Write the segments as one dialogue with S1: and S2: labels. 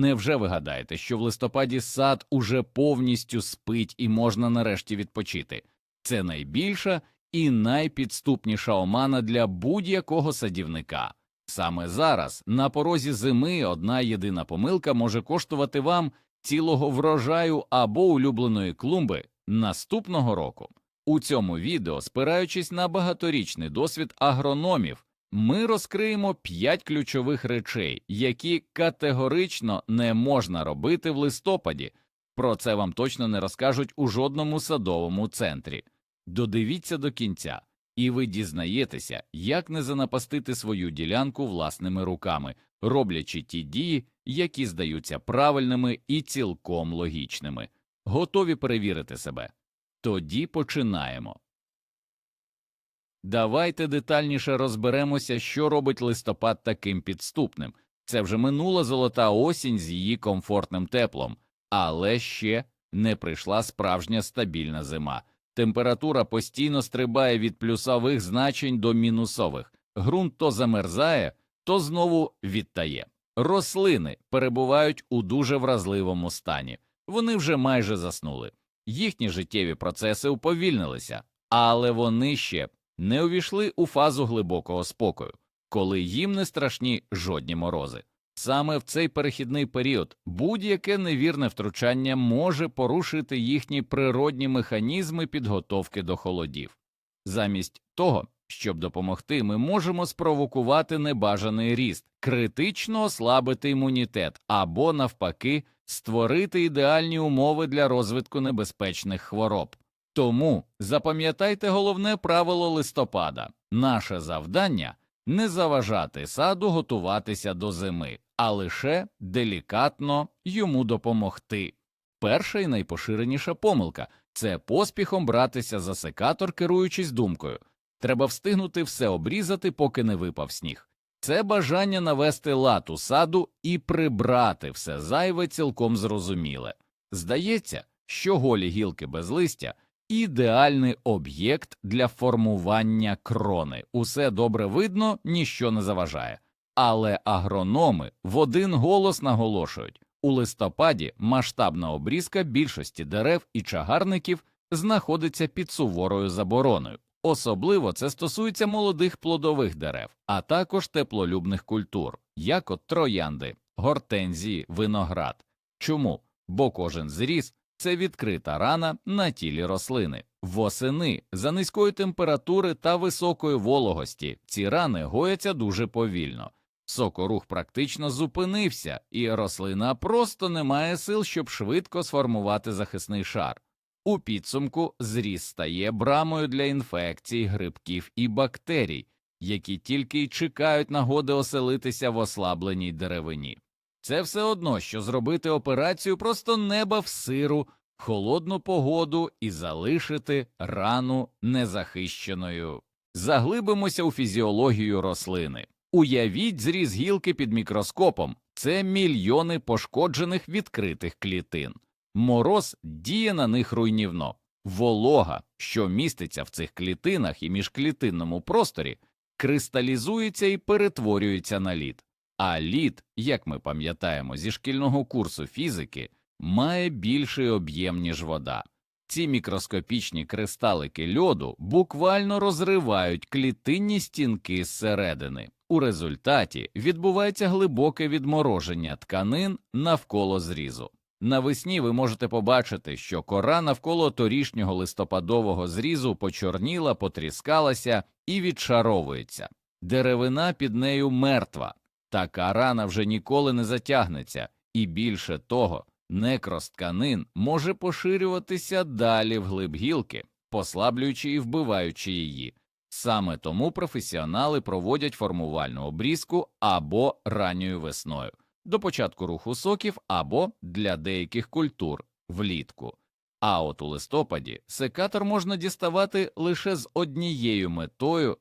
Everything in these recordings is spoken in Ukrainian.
S1: невже ви гадаєте, що в листопаді сад уже повністю спить і можна нарешті відпочити? Це найбільша і найпідступніша омана для будь-якого садівника. Саме зараз, на порозі зими, одна єдина помилка може коштувати вам цілого врожаю або улюбленої клумби наступного року. У цьому відео, спираючись на багаторічний досвід агрономів, ми розкриємо п'ять ключових речей, які категорично не можна робити в листопаді. Про це вам точно не розкажуть у жодному садовому центрі. Додивіться до кінця, і ви дізнаєтеся, як не занапастити свою ділянку власними руками, роблячи ті дії, які здаються правильними і цілком логічними. Готові перевірити себе? Тоді починаємо. Давайте детальніше розберемося, що робить листопад таким підступним. Це вже минула золота осінь з її комфортним теплом, але ще не прийшла справжня стабільна зима. Температура постійно стрибає від плюсових значень до мінусових. Ґрунт то замерзає, то знову відтає. Рослини перебувають у дуже вразливому стані. Вони вже майже заснули. Їхні життєві процеси уповільнилися, але вони ще не увійшли у фазу глибокого спокою, коли їм не страшні жодні морози. Саме в цей перехідний період будь-яке невірне втручання може порушити їхні природні механізми підготовки до холодів. Замість того, щоб допомогти, ми можемо спровокувати небажаний ріст, критично ослабити імунітет або, навпаки, створити ідеальні умови для розвитку небезпечних хвороб. Тому запам'ятайте головне правило листопада наше завдання не заважати саду готуватися до зими, а лише делікатно йому допомогти. Перша і найпоширеніша помилка це поспіхом братися за секатор, керуючись думкою. Треба встигнути все обрізати, поки не випав сніг. Це бажання навести лад у саду і прибрати все зайве цілком зрозуміле. Здається, що голі гілки без листя ідеальний об'єкт для формування крони. Усе добре видно, ніщо не заважає. Але агрономи в один голос наголошують у листопаді масштабна обрізка більшості дерев і чагарників знаходиться під суворою забороною. Особливо це стосується молодих плодових дерев, а також теплолюбних культур, як от троянди, гортензії, виноград. Чому? Бо кожен зріз це відкрита рана на тілі рослини. Восени за низької температури та високої вологості ці рани гояться дуже повільно. Сокорух практично зупинився, і рослина просто не має сил, щоб швидко сформувати захисний шар. У підсумку зріс стає брамою для інфекцій, грибків і бактерій, які тільки й чекають нагоди оселитися в ослабленій деревині. Це все одно, що зробити операцію просто неба в сиру, холодну погоду і залишити рану незахищеною. Заглибимося у фізіологію рослини. Уявіть зріз гілки під мікроскопом це мільйони пошкоджених відкритих клітин. Мороз діє на них руйнівно. Волога, що міститься в цих клітинах і міжклітинному просторі, кристалізується і перетворюється на лід. А лід, як ми пам'ятаємо зі шкільного курсу фізики, має більший об'єм, ніж вода. Ці мікроскопічні кристалики льоду буквально розривають клітинні стінки зсередини. У результаті відбувається глибоке відмороження тканин навколо зрізу. Навесні ви можете побачити, що кора навколо торішнього листопадового зрізу почорніла, потріскалася і відшаровується. Деревина під нею мертва, така рана вже ніколи не затягнеться, і більше того, некроз тканин може поширюватися далі вглиб гілки, послаблюючи і вбиваючи її. Саме тому професіонали проводять формувальну обрізку або ранньою весною до початку руху соків або для деяких культур влітку. А от у листопаді секатор можна діставати лише з однією метою,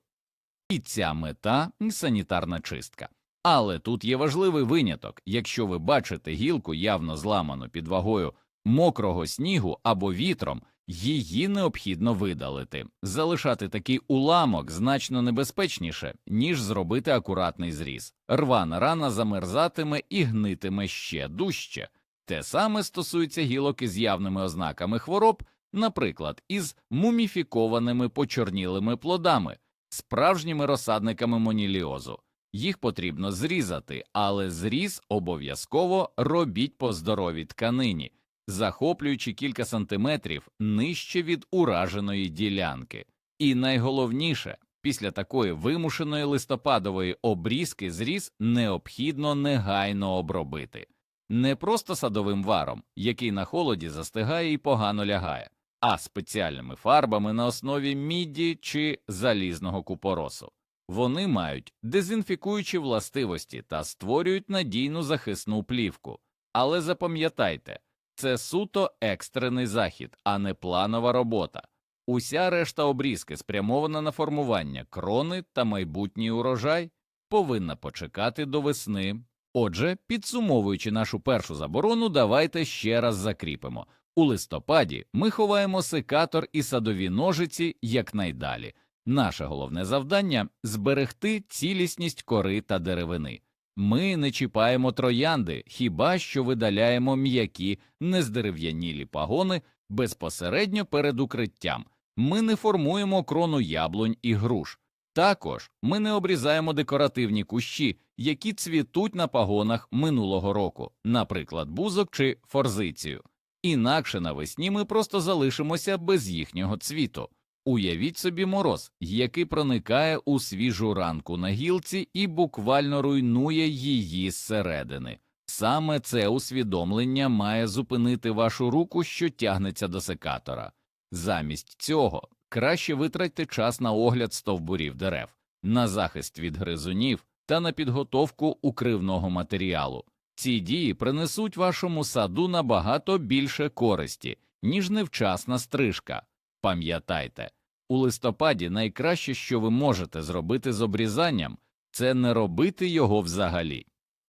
S1: і ця мета санітарна чистка. Але тут є важливий виняток якщо ви бачите гілку явно зламану під вагою мокрого снігу або вітром, Її необхідно видалити. Залишати такий уламок значно небезпечніше, ніж зробити акуратний зріз. Рвана рана замерзатиме і гнитиме ще дужче. Те саме стосується гілок із явними ознаками хвороб, наприклад, із муміфікованими почорнілими плодами, справжніми розсадниками моніліозу. Їх потрібно зрізати, але зріз обов'язково робіть по здоровій тканині, захоплюючи кілька сантиметрів нижче від ураженої ділянки. І найголовніше, після такої вимушеної листопадової обрізки зріз необхідно негайно обробити. Не просто садовим варом, який на холоді застигає і погано лягає, а спеціальними фарбами на основі міді чи залізного купоросу. Вони мають дезінфікуючі властивості та створюють надійну захисну плівку. Але запам'ятайте, це суто екстрений захід, а не планова робота. Уся решта обрізки, спрямована на формування крони та майбутній урожай, повинна почекати до весни. Отже, підсумовуючи нашу першу заборону, давайте ще раз закріпимо. У листопаді ми ховаємо секатор і садові ножиці якнайдалі. Наше головне завдання зберегти цілісність кори та деревини. Ми не чіпаємо троянди, хіба що видаляємо м'які, нездерев'янілі пагони безпосередньо перед укриттям. Ми не формуємо крону яблунь і груш. Також ми не обрізаємо декоративні кущі, які цвітуть на пагонах минулого року, наприклад, бузок чи форзицію. Інакше навесні ми просто залишимося без їхнього цвіту. Уявіть собі мороз, який проникає у свіжу ранку на гілці і буквально руйнує її зсередини. Саме це усвідомлення має зупинити вашу руку, що тягнеться до секатора. Замість цього краще витратьте час на огляд стовбурів дерев, на захист від гризунів та на підготовку укривного матеріалу. Ці дії принесуть вашому саду набагато більше користі, ніж невчасна стрижка. Пам'ятайте, у листопаді найкраще, що ви можете зробити з обрізанням, це не робити його взагалі.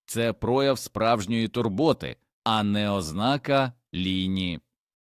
S1: Це прояв справжньої турботи, а не ознака лінії.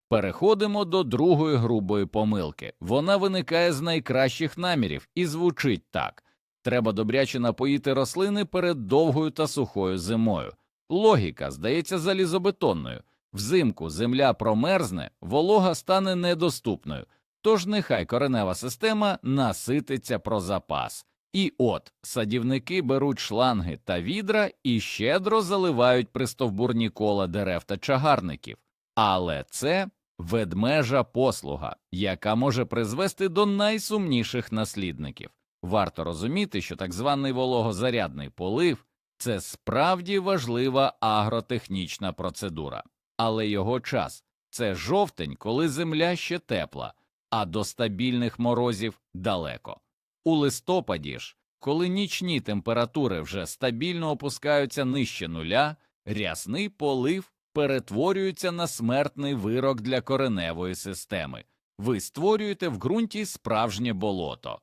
S1: Переходимо до другої грубої помилки. Вона виникає з найкращих намірів і звучить так треба добряче напоїти рослини перед довгою та сухою зимою. Логіка здається залізобетонною. Взимку земля промерзне, волога стане недоступною, тож нехай коренева система насититься про запас. І от садівники беруть шланги та відра і щедро заливають пристовбурні кола дерев та чагарників. Але це ведмежа послуга, яка може призвести до найсумніших наслідників. Варто розуміти, що так званий вологозарядний полив це справді важлива агротехнічна процедура, але його час це жовтень, коли земля ще тепла, а до стабільних морозів далеко. У листопаді ж, коли нічні температури вже стабільно опускаються нижче нуля, рясний полив перетворюється на смертний вирок для кореневої системи. Ви створюєте в ґрунті справжнє болото,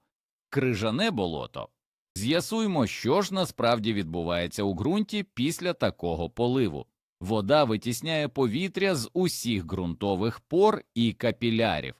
S1: крижане болото. З'ясуємо, що ж насправді відбувається у ґрунті після такого поливу. Вода витісняє повітря з усіх ґрунтових пор і капілярів.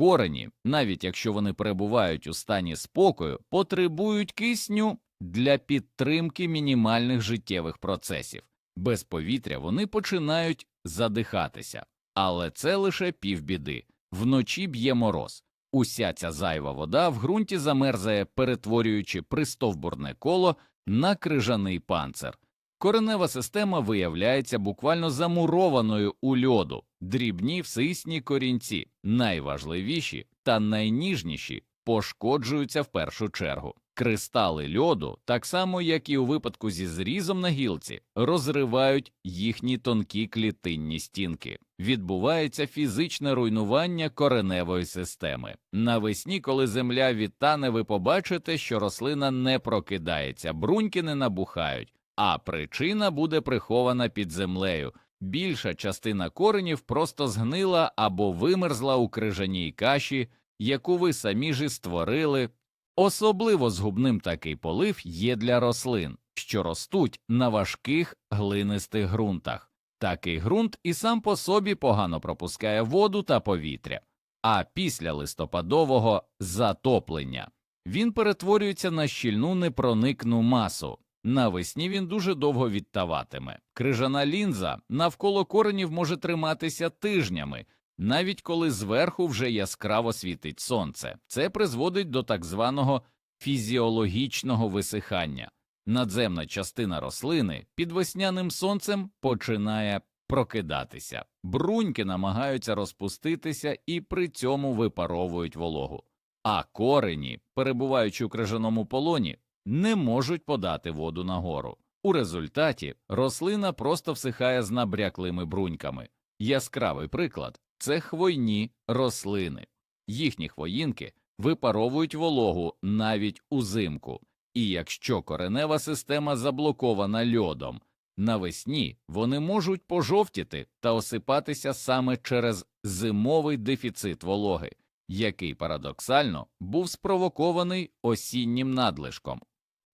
S1: Корені, навіть якщо вони перебувають у стані спокою, потребують кисню для підтримки мінімальних життєвих процесів. Без повітря вони починають задихатися, але це лише півбіди. Вночі б'є мороз. Уся ця зайва вода в ґрунті замерзає, перетворюючи пристовбурне коло на крижаний панцир. Коренева система виявляється буквально замурованою у льоду, дрібні всисні корінці, найважливіші та найніжніші, пошкоджуються в першу чергу. Кристали льоду, так само як і у випадку зі зрізом на гілці, розривають їхні тонкі клітинні стінки. Відбувається фізичне руйнування кореневої системи. Навесні, коли земля відтане, ви побачите, що рослина не прокидається, бруньки не набухають, а причина буде прихована під землею. Більша частина коренів просто згнила або вимерзла у крижаній каші, яку ви самі ж і створили. Особливо згубним такий полив є для рослин, що ростуть на важких глинистих ґрунтах. Такий ґрунт і сам по собі погано пропускає воду та повітря. а після листопадового затоплення. Він перетворюється на щільну непроникну масу. Навесні він дуже довго відтаватиме. Крижана лінза навколо коренів може триматися тижнями, навіть коли зверху вже яскраво світить сонце. Це призводить до так званого фізіологічного висихання. Надземна частина рослини під весняним сонцем починає прокидатися. Бруньки намагаються розпуститися і при цьому випаровують вологу. А корені, перебуваючи у крижаному полоні, не можуть подати воду нагору. У результаті рослина просто всихає з набряклими бруньками. Яскравий приклад це хвойні рослини. Їхні хвоїнки випаровують вологу навіть узимку, і якщо коренева система заблокована льодом, навесні вони можуть пожовтіти та осипатися саме через зимовий дефіцит вологи, який парадоксально був спровокований осіннім надлишком.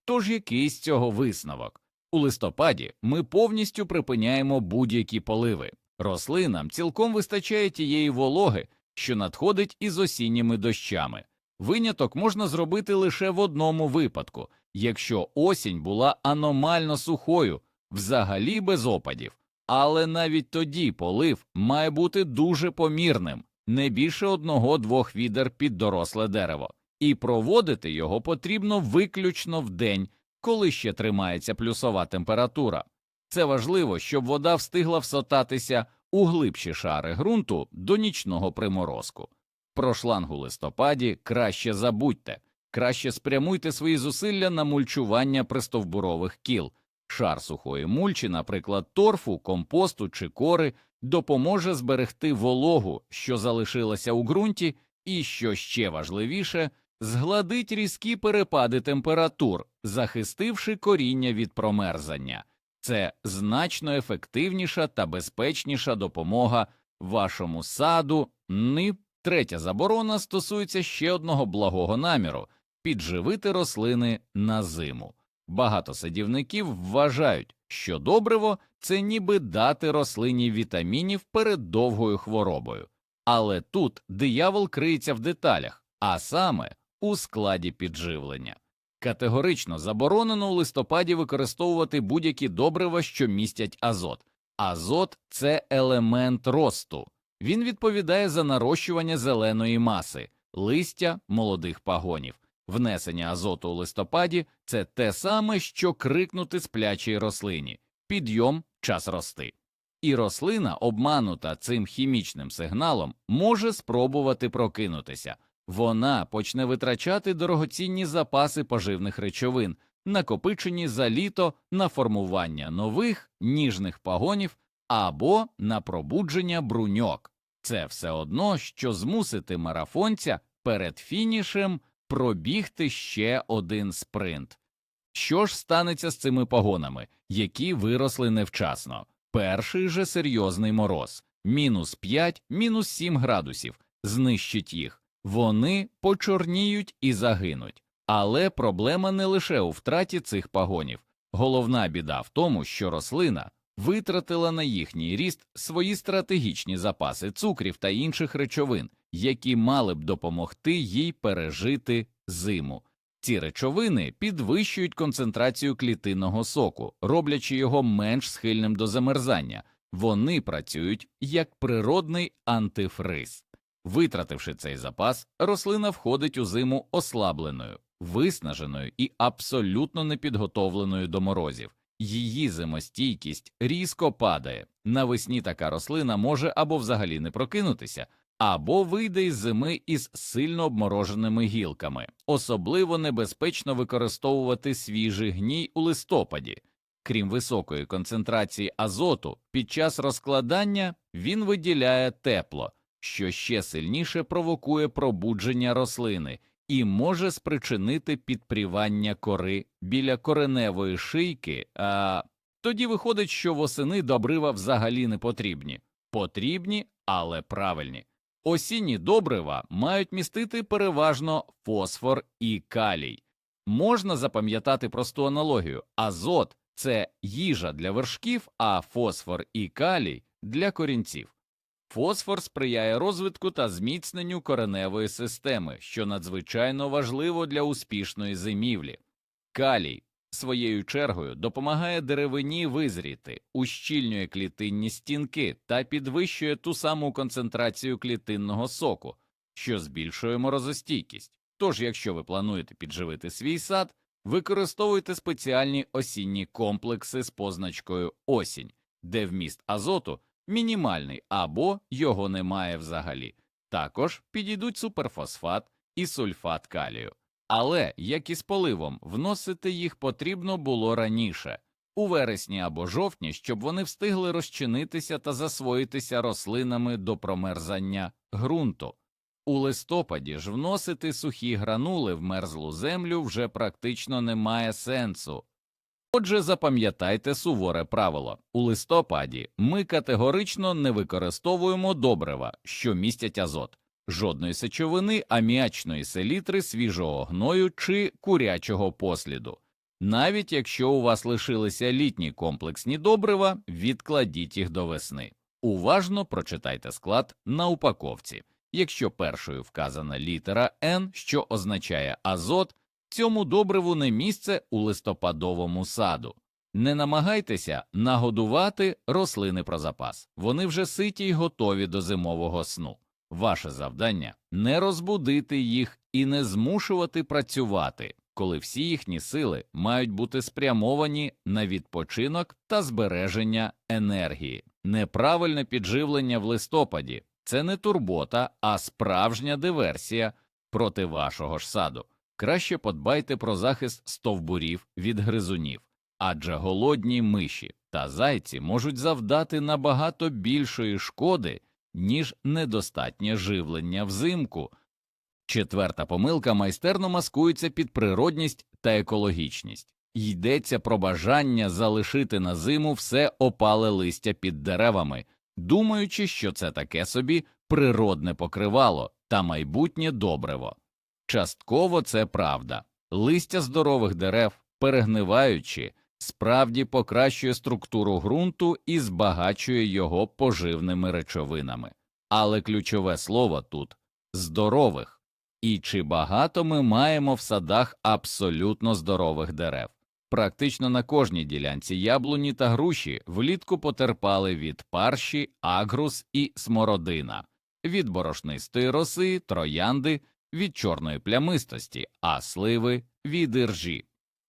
S1: Тож який з цього висновок? У листопаді ми повністю припиняємо будь-які поливи. Рослинам цілком вистачає тієї вологи, що надходить із осінніми дощами. Виняток можна зробити лише в одному випадку, якщо осінь була аномально сухою, взагалі без опадів. Але навіть тоді полив має бути дуже помірним, не більше одного-двох відер під доросле дерево, і проводити його потрібно виключно в день, коли ще тримається плюсова температура. Це важливо, щоб вода встигла всотатися у глибші шари ґрунту до нічного приморозку. Про шланг у листопаді краще забудьте, краще спрямуйте свої зусилля на мульчування пристовбурових кіл. Шар сухої мульчі, наприклад, торфу, компосту чи кори, допоможе зберегти вологу, що залишилася у ґрунті, і, що ще важливіше, згладить різкі перепади температур, захистивши коріння від промерзання. Це значно ефективніша та безпечніша допомога вашому саду. Ни третя заборона стосується ще одного благого наміру підживити рослини на зиму. Багато садівників вважають, що добриво це ніби дати рослині вітамінів перед довгою хворобою. Але тут диявол криється в деталях, а саме у складі підживлення. Категорично заборонено у листопаді використовувати будь-які добрива, що містять азот. Азот це елемент росту. Він відповідає за нарощування зеленої маси, листя молодих пагонів. Внесення азоту у листопаді це те саме, що крикнути сплячій рослині підйом час рости. І рослина, обманута цим хімічним сигналом, може спробувати прокинутися. Вона почне витрачати дорогоцінні запаси поживних речовин, накопичені за літо на формування нових ніжних пагонів або на пробудження бруньок. Це все одно, що змусити марафонця перед фінішем пробігти ще один спринт. Що ж станеться з цими пагонами, які виросли невчасно? Перший же серйозний мороз мінус 5, мінус 7 градусів, знищить їх. Вони почорніють і загинуть. Але проблема не лише у втраті цих пагонів. Головна біда в тому, що рослина витратила на їхній ріст свої стратегічні запаси цукрів та інших речовин, які мали б допомогти їй пережити зиму. Ці речовини підвищують концентрацію клітинного соку, роблячи його менш схильним до замерзання. Вони працюють як природний антифриз. Витративши цей запас, рослина входить у зиму ослабленою, виснаженою і абсолютно непідготовленою до морозів. Її зимостійкість різко падає. Навесні така рослина може або взагалі не прокинутися, або вийде із зими із сильно обмороженими гілками. Особливо небезпечно використовувати свіжий гній у листопаді. Крім високої концентрації азоту, під час розкладання він виділяє тепло, що ще сильніше провокує пробудження рослини і може спричинити підпрівання кори біля кореневої шийки, а тоді виходить, що восени добрива взагалі не потрібні. Потрібні, але правильні. Осінні добрива мають містити переважно фосфор і калій. Можна запам'ятати просту аналогію: азот це їжа для вершків, а фосфор і калій для корінців. Фосфор сприяє розвитку та зміцненню кореневої системи, що надзвичайно важливо для успішної зимівлі. Калій своєю чергою допомагає деревині визріти, ущільнює клітинні стінки та підвищує ту саму концентрацію клітинного соку, що збільшує морозостійкість. Тож, якщо ви плануєте підживити свій сад, використовуйте спеціальні осінні комплекси з позначкою осінь, де вміст азоту мінімальний або його немає взагалі. Також підійдуть суперфосфат і сульфат калію. Але, як і з поливом, вносити їх потрібно було раніше, у вересні або жовтні, щоб вони встигли розчинитися та засвоїтися рослинами до промерзання ґрунту. У листопаді ж вносити сухі гранули в мерзлу землю вже практично немає сенсу. Отже, запам'ятайте суворе правило у листопаді ми категорично не використовуємо добрива, що містять азот, жодної сечовини, аміачної селітри, свіжого гною чи курячого посліду. Навіть якщо у вас лишилися літні комплексні добрива, відкладіть їх до весни. Уважно прочитайте склад на упаковці. Якщо першою вказана літера N, що означає азот, цьому добриву не місце у листопадовому саду. Не намагайтеся нагодувати рослини про запас, вони вже ситі й готові до зимового сну. Ваше завдання не розбудити їх і не змушувати працювати, коли всі їхні сили мають бути спрямовані на відпочинок та збереження енергії. Неправильне підживлення в листопаді це не турбота, а справжня диверсія проти вашого ж саду. Краще подбайте про захист стовбурів від гризунів, адже голодні миші та зайці можуть завдати набагато більшої шкоди, ніж недостатнє живлення взимку. Четверта помилка майстерно маскується під природність та екологічність. Йдеться про бажання залишити на зиму все опале листя під деревами, думаючи, що це таке собі природне покривало та майбутнє добриво. Частково це правда. Листя здорових дерев, перегниваючи, справді покращує структуру ґрунту і збагачує його поживними речовинами. Але ключове слово тут здорових. І чи багато ми маємо в садах абсолютно здорових дерев? Практично на кожній ділянці яблуні та груші влітку потерпали від парші, агрус і смородина, від борошнистої роси, троянди, від чорної плямистості, а сливи від іржі.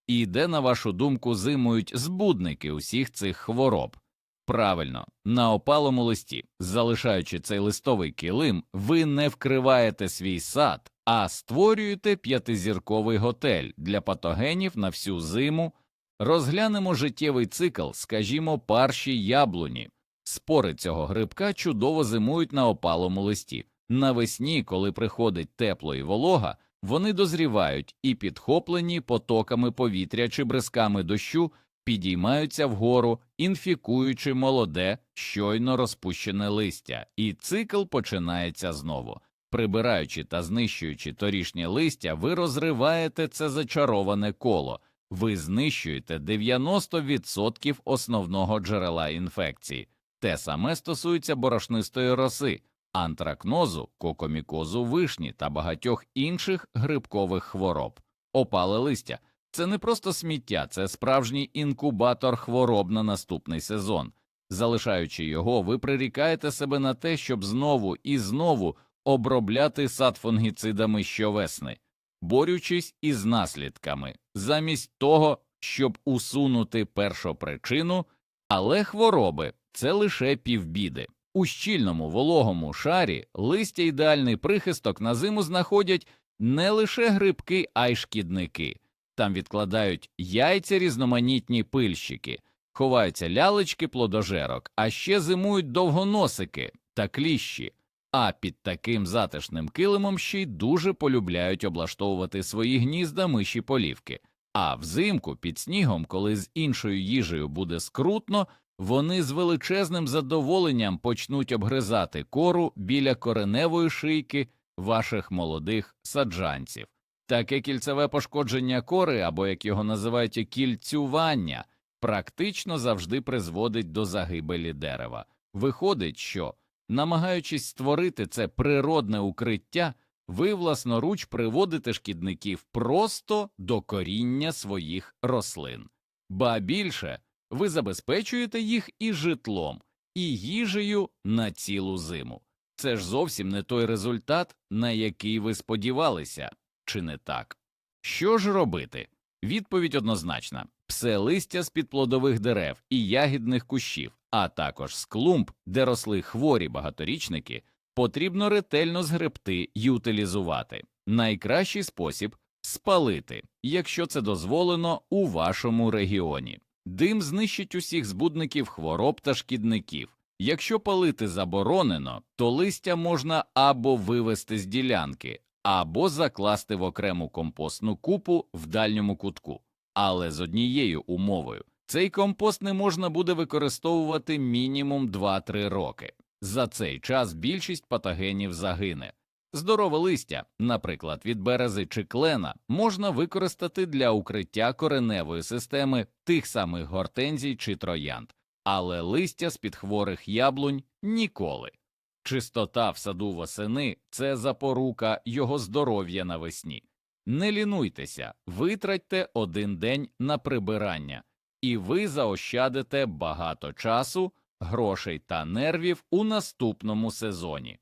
S1: І де, на вашу думку, зимують збудники усіх цих хвороб? Правильно, на опалому листі, залишаючи цей листовий килим, ви не вкриваєте свій сад, а створюєте п'ятизірковий готель для патогенів на всю зиму. Розглянемо життєвий цикл, скажімо, парші яблуні. Спори цього грибка чудово зимують на опалому листі. Навесні, коли приходить тепло і волога, вони дозрівають і, підхоплені потоками повітря чи бризками дощу, підіймаються вгору, інфікуючи молоде, щойно розпущене листя, і цикл починається знову. Прибираючи та знищуючи торішнє листя, ви розриваєте це зачароване коло, ви знищуєте 90% основного джерела інфекції. Те саме стосується борошнистої роси, антракнозу, кокомікозу вишні та багатьох інших грибкових хвороб. Опале листя це не просто сміття, це справжній інкубатор хвороб на наступний сезон. Залишаючи його, ви прирікаєте себе на те, щоб знову і знову обробляти сад фунгіцидами щовесни, борючись із наслідками, замість того, щоб усунути першопричину, але хвороби це лише півбіди. У щільному вологому шарі листя ідеальний прихисток на зиму знаходять не лише грибки, а й шкідники. Там відкладають яйця різноманітні пильщики, ховаються лялечки плодожерок, а ще зимують довгоносики та кліщі. А під таким затишним килимом ще й дуже полюбляють облаштовувати свої гнізда миші полівки. А взимку під снігом, коли з іншою їжею буде скрутно, вони з величезним задоволенням почнуть обгризати кору біля кореневої шийки ваших молодих саджанців. Таке кільцеве пошкодження кори, або як його називають кільцювання, практично завжди призводить до загибелі дерева. Виходить, що Намагаючись створити це природне укриття, ви власноруч приводите шкідників просто до коріння своїх рослин. Ба більше, ви забезпечуєте їх і житлом, і їжею на цілу зиму. Це ж зовсім не той результат, на який ви сподівалися, чи не так? Що ж робити? Відповідь однозначна псе листя з під плодових дерев і ягідних кущів, а також з клумб, де росли хворі багаторічники, потрібно ретельно згребти й утилізувати. Найкращий спосіб спалити, якщо це дозволено у вашому регіоні. Дим знищить усіх збудників хвороб та шкідників. Якщо палити заборонено, то листя можна або вивести з ділянки, або закласти в окрему компостну купу в дальньому кутку. Але з однією умовою цей компост не можна буде використовувати мінімум 2-3 роки. За цей час більшість патогенів загине. Здорове листя, наприклад, від берези чи клена, можна використати для укриття кореневої системи тих самих гортензій чи троянд, але листя з під хворих яблунь ніколи. Чистота в саду восени це запорука його здоров'я навесні. Не лінуйтеся, витратьте один день на прибирання, і ви заощадите багато часу, грошей та нервів у наступному сезоні.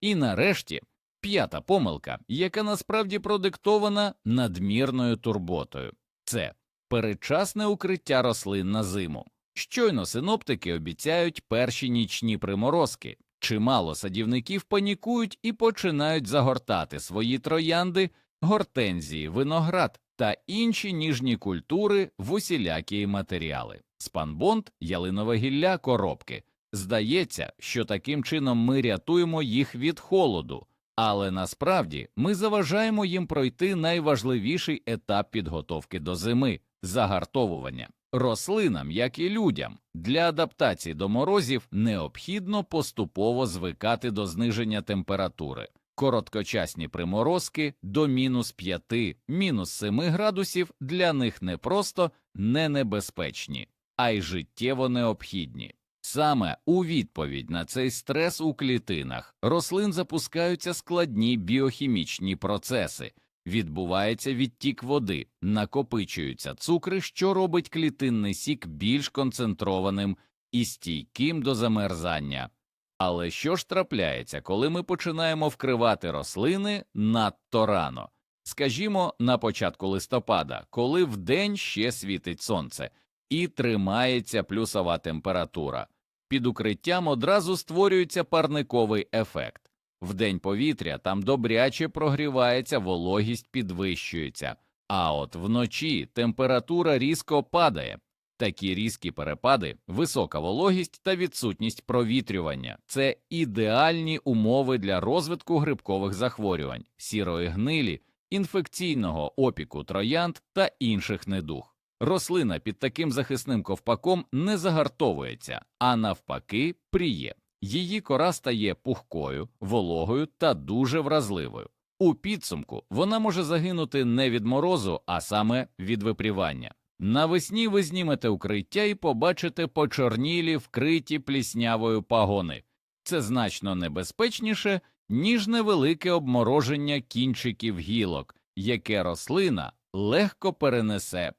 S1: І нарешті п'ята помилка, яка насправді продиктована надмірною турботою, це передчасне укриття рослин на зиму. Щойно синоптики обіцяють перші нічні приморозки. Чимало садівників панікують і починають загортати свої троянди, гортензії, виноград та інші ніжні культури в усілякі матеріали спанбонд, ялинове гілля, коробки. Здається, що таким чином ми рятуємо їх від холоду, але насправді ми заважаємо їм пройти найважливіший етап підготовки до зими загартовування. Рослинам, як і людям, для адаптації до морозів необхідно поступово звикати до зниження температури. Короткочасні приморозки до мінус 5, мінус 7 градусів для них не просто не небезпечні, а й життєво необхідні. Саме у відповідь на цей стрес у клітинах рослин запускаються складні біохімічні процеси, відбувається відтік води, накопичуються цукри, що робить клітинний сік більш концентрованим і стійким до замерзання. Але що ж трапляється, коли ми починаємо вкривати рослини надто рано? Скажімо, на початку листопада, коли вдень ще світить сонце і тримається плюсова температура, під укриттям одразу створюється парниковий ефект. Вдень повітря там добряче прогрівається, вологість підвищується, а от вночі температура різко падає. Такі різкі перепади, висока вологість та відсутність провітрювання це ідеальні умови для розвитку грибкових захворювань, сірої гнилі, інфекційного опіку троянд та інших недуг. Рослина під таким захисним ковпаком не загартовується, а навпаки, пріє. Її кора стає пухкою, вологою та дуже вразливою. У підсумку вона може загинути не від морозу, а саме від випрівання. Навесні ви знімете укриття і побачите почорнілі, вкриті пліснявою пагони. Це значно небезпечніше, ніж невелике обмороження кінчиків гілок, яке рослина легко перенесе.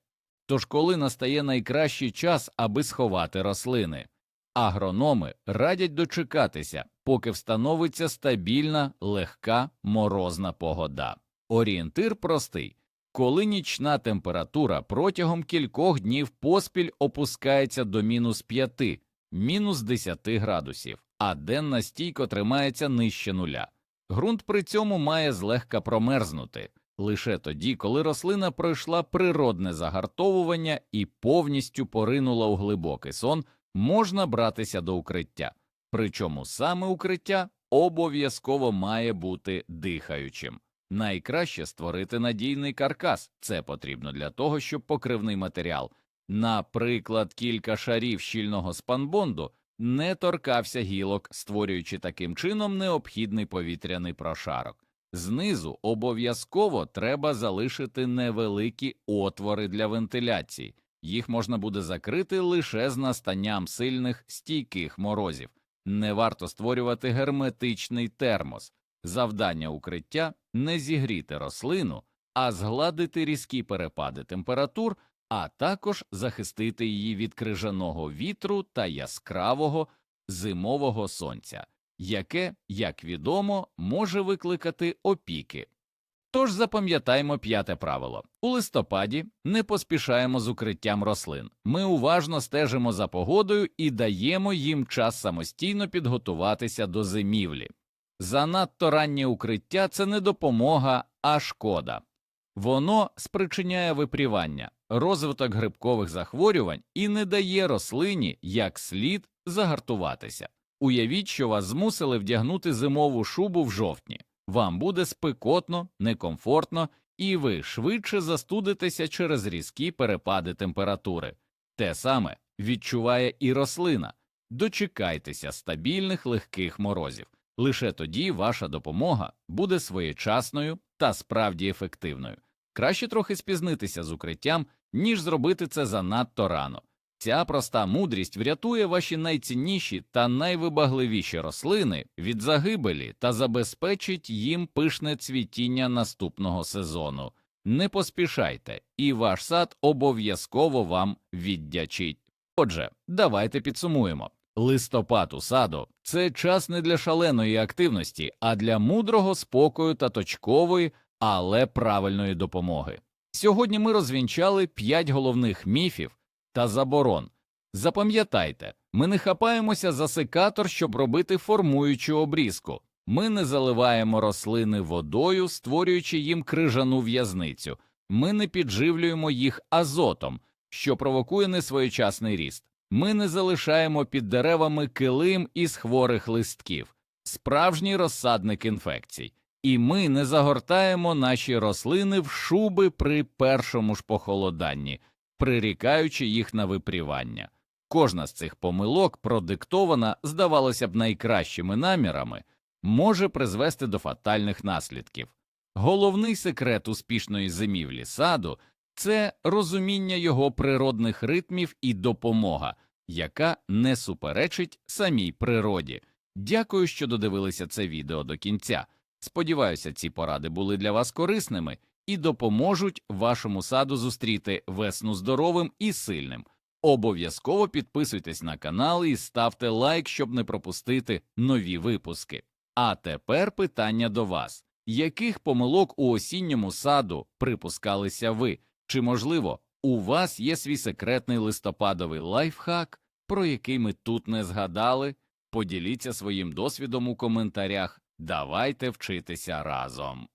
S1: Тож, коли настає найкращий час, аби сховати рослини, агрономи радять дочекатися, поки встановиться стабільна, легка морозна погода. Орієнтир простий. Коли нічна температура протягом кількох днів поспіль опускається до мінус 5, мінус 10 градусів, а денна стійко тримається нижче нуля, ґрунт при цьому має злегка промерзнути лише тоді, коли рослина пройшла природне загартовування і повністю поринула у глибокий сон, можна братися до укриття. Причому саме укриття обов'язково має бути дихаючим. Найкраще створити надійний каркас. Це потрібно для того, щоб покривний матеріал, наприклад, кілька шарів щільного спанбонду, не торкався гілок, створюючи таким чином необхідний повітряний прошарок. Знизу обов'язково треба залишити невеликі отвори для вентиляції, їх можна буде закрити лише з настанням сильних стійких морозів. не варто створювати герметичний термос. Завдання укриття не зігріти рослину, а згладити різкі перепади температур, а також захистити її від крижаного вітру та яскравого зимового сонця, яке, як відомо, може викликати опіки. Тож запам'ятаймо п'яте правило у листопаді не поспішаємо з укриттям рослин. Ми уважно стежимо за погодою і даємо їм час самостійно підготуватися до зимівлі. Занадто раннє укриття це не допомога, а шкода. Воно спричиняє випрівання, розвиток грибкових захворювань і не дає рослині як слід загартуватися. Уявіть, що вас змусили вдягнути зимову шубу в жовтні. Вам буде спекотно, некомфортно, і ви швидше застудитеся через різкі перепади температури. Те саме відчуває і рослина. Дочекайтеся стабільних легких морозів. Лише тоді ваша допомога буде своєчасною та справді ефективною. Краще трохи спізнитися з укриттям, ніж зробити це занадто рано. Ця проста мудрість врятує ваші найцінніші та найвибагливіші рослини від загибелі та забезпечить їм пишне цвітіння наступного сезону. Не поспішайте, і ваш сад обов'язково вам віддячить. Отже, давайте підсумуємо. Листопад у саду це час не для шаленої активності, а для мудрого спокою та точкової, але правильної допомоги. Сьогодні ми розвінчали п'ять головних міфів та заборон. Запам'ятайте, ми не хапаємося за секатор, щоб робити формуючу обрізку. Ми не заливаємо рослини водою, створюючи їм крижану в'язницю. Ми не підживлюємо їх азотом, що провокує несвоєчасний ріст. Ми не залишаємо під деревами килим із хворих листків, справжній розсадник інфекцій. І ми не загортаємо наші рослини в шуби при першому ж похолоданні, прирікаючи їх на випрівання. Кожна з цих помилок, продиктована, здавалося б, найкращими намірами, може призвести до фатальних наслідків. Головний секрет успішної зимівлі саду це розуміння його природних ритмів і допомога, яка не суперечить самій природі. Дякую, що додивилися це відео до кінця. Сподіваюся, ці поради були для вас корисними і допоможуть вашому саду зустріти весну здоровим і сильним. Обов'язково підписуйтесь на канал і ставте лайк, щоб не пропустити нові випуски. А тепер питання до вас: яких помилок у осінньому саду припускалися ви? Чи, можливо, у вас є свій секретний листопадовий лайфхак, про який ми тут не згадали? Поділіться своїм досвідом у коментарях. Давайте вчитися разом.